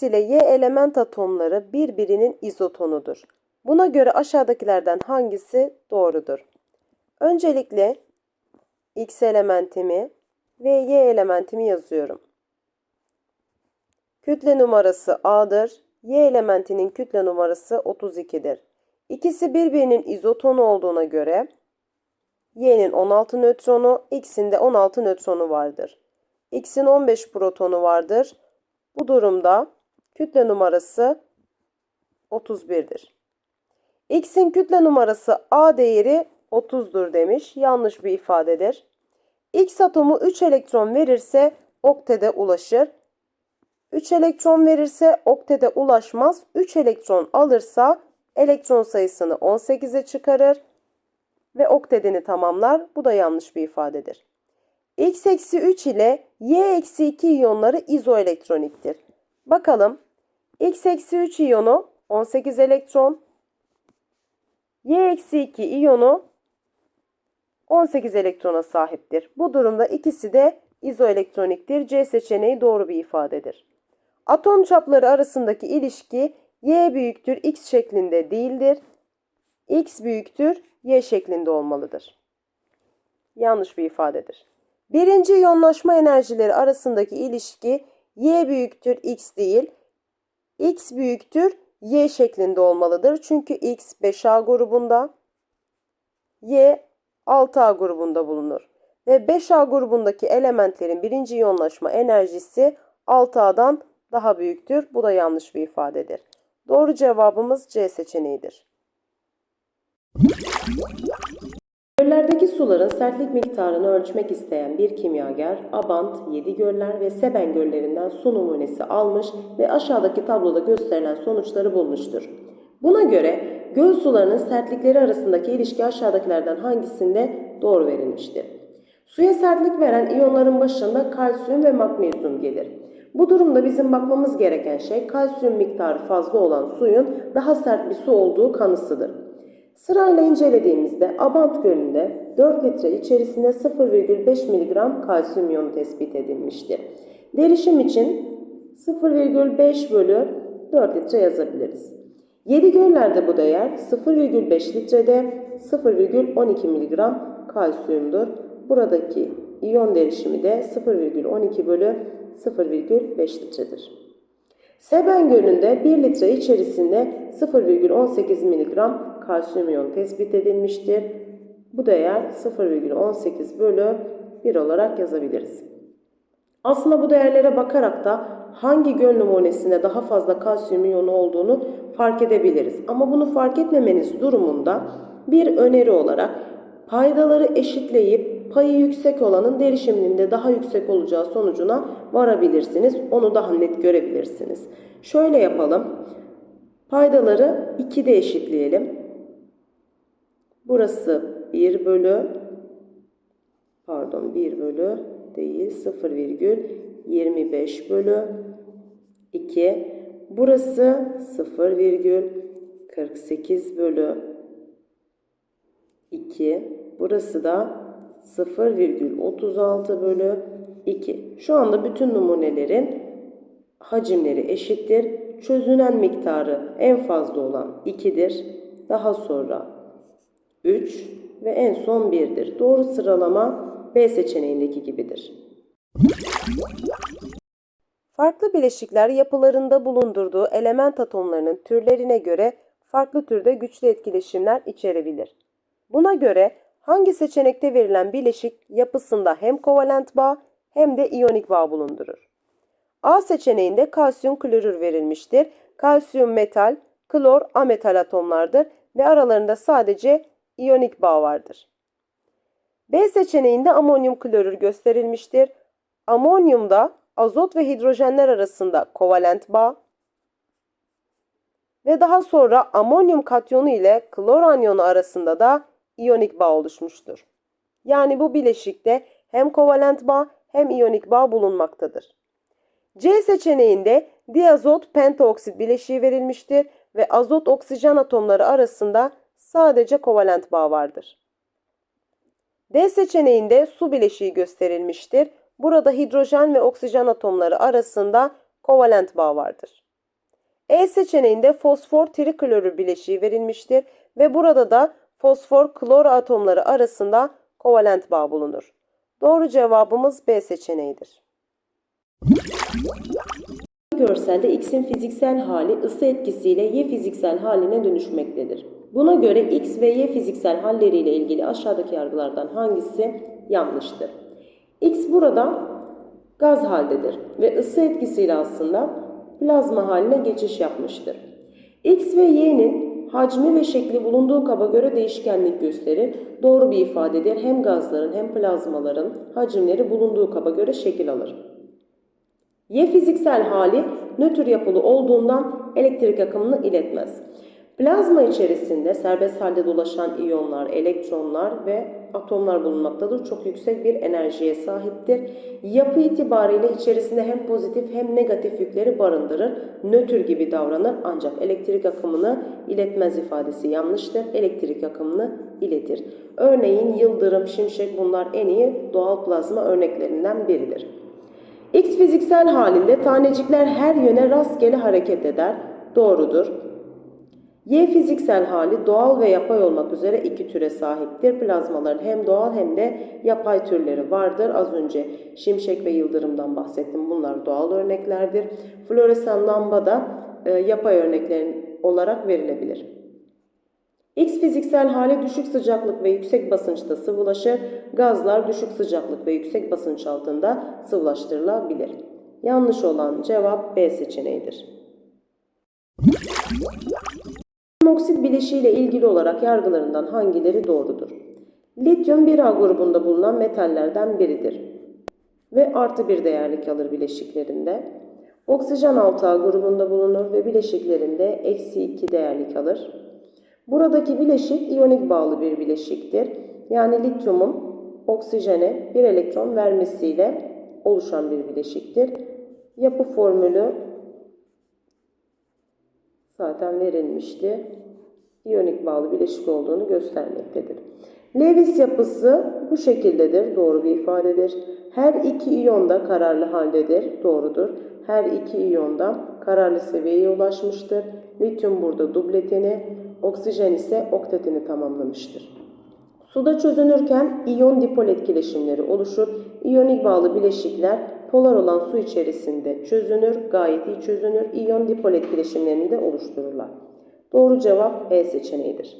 X ile Y element atomları birbirinin izotonudur. Buna göre aşağıdakilerden hangisi doğrudur? Öncelikle X elementimi ve Y elementimi yazıyorum. Kütle numarası A'dır. Y elementinin kütle numarası 32'dir. İkisi birbirinin izotonu olduğuna göre Y'nin 16 nötronu, X'in de 16 nötronu vardır. X'in 15 protonu vardır. Bu durumda kütle numarası 31'dir. X'in kütle numarası A değeri 30'dur demiş. Yanlış bir ifadedir. X atomu 3 elektron verirse oktede ulaşır. 3 elektron verirse oktede ulaşmaz. 3 elektron alırsa elektron sayısını 18'e çıkarır ve oktedini tamamlar. Bu da yanlış bir ifadedir. X eksi 3 ile Y eksi 2 iyonları izoelektroniktir. Bakalım. X eksi 3 iyonu 18 elektron. Y eksi 2 iyonu 18 elektrona sahiptir. Bu durumda ikisi de izoelektroniktir. C seçeneği doğru bir ifadedir. Atom çapları arasındaki ilişki Y büyüktür X şeklinde değildir. X büyüktür Y şeklinde olmalıdır. Yanlış bir ifadedir. Birinci iyonlaşma enerjileri arasındaki ilişki Y büyüktür X değil, X büyüktür Y şeklinde olmalıdır. Çünkü X 5A grubunda, Y 6A grubunda bulunur. Ve 5A grubundaki elementlerin birinci iyonlaşma enerjisi 6A'dan daha büyüktür. Bu da yanlış bir ifadedir. Doğru cevabımız C seçeneğidir. Göllerdeki suların sertlik miktarını ölçmek isteyen bir kimyager Abant, Yedi Göller ve Seben göllerinden su numunesi almış ve aşağıdaki tabloda gösterilen sonuçları bulmuştur. Buna göre göl sularının sertlikleri arasındaki ilişki aşağıdakilerden hangisinde doğru verilmiştir? Suya sertlik veren iyonların başında kalsiyum ve magnezyum gelir. Bu durumda bizim bakmamız gereken şey kalsiyum miktarı fazla olan suyun daha sert bir su olduğu kanısıdır. Sırayla incelediğimizde Abant Gölü'nde 4 litre içerisinde 0,5 mg kalsiyum iyonu tespit edilmiştir. Derişim için 0,5 bölü 4 litre yazabiliriz. 7 göllerde bu değer 0,5 litrede 0,12 mg kalsiyumdur. Buradaki iyon derişimi de 0,12 bölü 0,5 litredir. Seben Gölü'nde 1 litre içerisinde 0,18 mg kalsiyum iyonu tespit edilmiştir. Bu değer 0,18 bölü 1 olarak yazabiliriz. Aslında bu değerlere bakarak da hangi göl numunesinde daha fazla kalsiyum iyonu olduğunu fark edebiliriz. Ama bunu fark etmemeniz durumunda bir öneri olarak paydaları eşitleyip payı yüksek olanın derişiminin de daha yüksek olacağı sonucuna varabilirsiniz. Onu daha net görebilirsiniz. Şöyle yapalım. Paydaları 2'de eşitleyelim. Burası 1 bölü pardon 1 bölü değil 0,25 bölü 2. Burası 0,48 bölü 2. Burası da 0,36 bölü 2. Şu anda bütün numunelerin hacimleri eşittir. Çözünen miktarı en fazla olan 2'dir. Daha sonra 3 ve en son 1'dir. Doğru sıralama B seçeneğindeki gibidir. Farklı bileşikler yapılarında bulundurduğu element atomlarının türlerine göre farklı türde güçlü etkileşimler içerebilir. Buna göre hangi seçenekte verilen bileşik yapısında hem kovalent bağ hem de iyonik bağ bulundurur? A seçeneğinde kalsiyum klorür verilmiştir. Kalsiyum metal, klor ametal atomlardır ve aralarında sadece iyonik bağ vardır. B seçeneğinde amonyum klorür gösterilmiştir. Amonyumda azot ve hidrojenler arasında kovalent bağ ve daha sonra amonyum katyonu ile klor anyonu arasında da iyonik bağ oluşmuştur. Yani bu bileşikte hem kovalent bağ hem iyonik bağ bulunmaktadır. C seçeneğinde diazot pentaoksit bileşiği verilmiştir ve azot oksijen atomları arasında sadece kovalent bağ vardır. D seçeneğinde su bileşiği gösterilmiştir. Burada hidrojen ve oksijen atomları arasında kovalent bağ vardır. E seçeneğinde fosfor triklorür bileşiği verilmiştir ve burada da fosfor klor atomları arasında kovalent bağ bulunur. Doğru cevabımız B seçeneğidir. Görselde X'in fiziksel hali ısı etkisiyle Y fiziksel haline dönüşmektedir. Buna göre X ve Y fiziksel halleriyle ilgili aşağıdaki yargılardan hangisi yanlıştır? X burada gaz haldedir ve ısı etkisiyle aslında plazma haline geçiş yapmıştır. X ve Y'nin hacmi ve şekli bulunduğu kaba göre değişkenlik gösterir. Doğru bir ifadedir. Hem gazların hem plazmaların hacimleri bulunduğu kaba göre şekil alır. Y fiziksel hali nötr yapılı olduğundan elektrik akımını iletmez. Plazma içerisinde serbest halde dolaşan iyonlar, elektronlar ve atomlar bulunmaktadır. Çok yüksek bir enerjiye sahiptir. Yapı itibariyle içerisinde hem pozitif hem negatif yükleri barındırır. Nötr gibi davranır ancak elektrik akımını iletmez ifadesi yanlıştır. Elektrik akımını iletir. Örneğin yıldırım, şimşek bunlar en iyi doğal plazma örneklerinden biridir. X fiziksel halinde tanecikler her yöne rastgele hareket eder. Doğrudur. Y fiziksel hali doğal ve yapay olmak üzere iki türe sahiptir. Plazmaların hem doğal hem de yapay türleri vardır. Az önce şimşek ve yıldırımdan bahsettim. Bunlar doğal örneklerdir. Floresan lamba da e, yapay örneklerin olarak verilebilir. X fiziksel hali düşük sıcaklık ve yüksek basınçta sıvılaşır. Gazlar düşük sıcaklık ve yüksek basınç altında sıvılaştırılabilir. Yanlış olan cevap B seçeneğidir. Oksit bileşiğiyle ilgili olarak yargılarından hangileri doğrudur? Lityum 1A grubunda bulunan metallerden biridir ve artı bir değerlik alır bileşiklerinde. Oksijen 6A grubunda bulunur ve bileşiklerinde eksi 2 değerlik alır. Buradaki bileşik iyonik bağlı bir bileşiktir. Yani lityumun oksijene bir elektron vermesiyle oluşan bir bileşiktir. Yapı formülü zaten verilmişti. İyonik bağlı bileşik olduğunu göstermektedir. Lewis yapısı bu şekildedir. Doğru bir ifadedir. Her iki iyon da kararlı haldedir. Doğrudur. Her iki iyon da kararlı seviyeye ulaşmıştır. Lityum burada dubletini, oksijen ise oktetini tamamlamıştır. Suda çözünürken iyon dipol etkileşimleri oluşur. İyonik bağlı bileşikler polar olan su içerisinde çözünür, gayet iyi çözünür. İyon dipol etkileşimlerini de oluştururlar. Doğru cevap E seçeneğidir.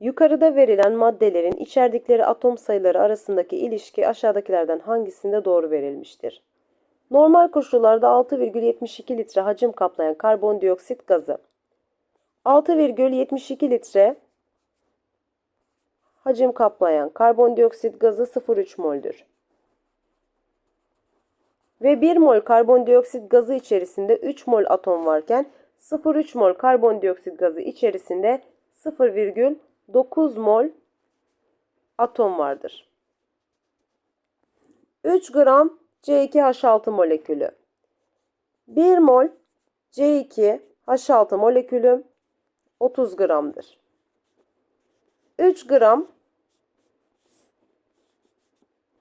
Yukarıda verilen maddelerin içerdikleri atom sayıları arasındaki ilişki aşağıdakilerden hangisinde doğru verilmiştir? Normal koşullarda 6,72 litre hacim kaplayan karbondioksit gazı 6,72 litre hacim kaplayan karbondioksit gazı 0,3 moldür. Ve 1 mol karbondioksit gazı içerisinde 3 mol atom varken 0,3 mol karbondioksit gazı içerisinde 0,9 mol atom vardır. 3 gram C2H6 molekülü 1 mol C2H6 molekülü 30 gramdır. 3 gram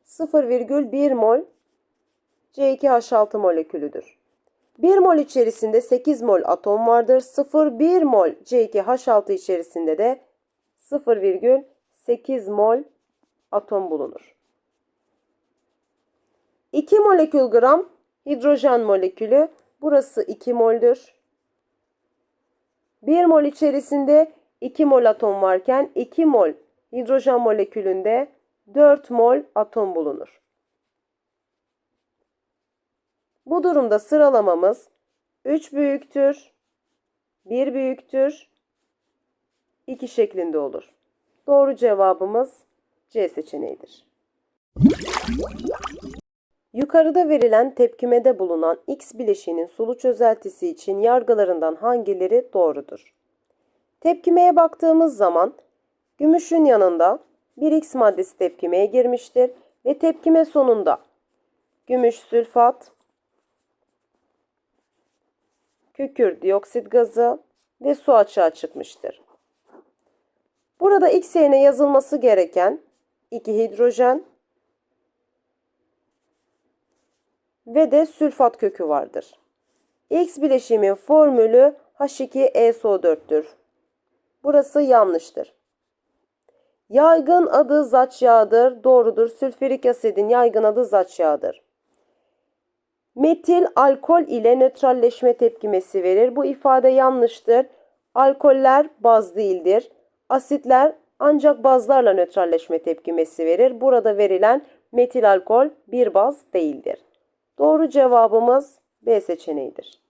0,1 mol C2H6 molekülüdür. 1 mol içerisinde 8 mol atom vardır. 0,1 mol C2H6 içerisinde de 0,8 mol atom bulunur. 2 molekül gram hidrojen molekülü burası 2 moldür. 1 mol içerisinde 2 mol atom varken 2 mol hidrojen molekülünde 4 mol atom bulunur. Bu durumda sıralamamız 3 büyüktür, 1 büyüktür, 2 şeklinde olur. Doğru cevabımız C seçeneğidir. Yukarıda verilen tepkimede bulunan X bileşiğinin sulu çözeltisi için yargılarından hangileri doğrudur? Tepkimeye baktığımız zaman gümüşün yanında bir X maddesi tepkimeye girmiştir ve tepkime sonunda gümüş sülfat, kükür dioksit gazı ve su açığa çıkmıştır. Burada X yerine yazılması gereken 2 hidrojen ve de sülfat kökü vardır. X bileşimin formülü H2SO4'tür. Burası yanlıştır. Yaygın adı zaç yağıdır. Doğrudur. Sülfürik asidin yaygın adı zaç yağıdır. Metil alkol ile nötralleşme tepkimesi verir. Bu ifade yanlıştır. Alkoller baz değildir. Asitler ancak bazlarla nötralleşme tepkimesi verir. Burada verilen metil alkol bir baz değildir. Doğru cevabımız B seçeneğidir.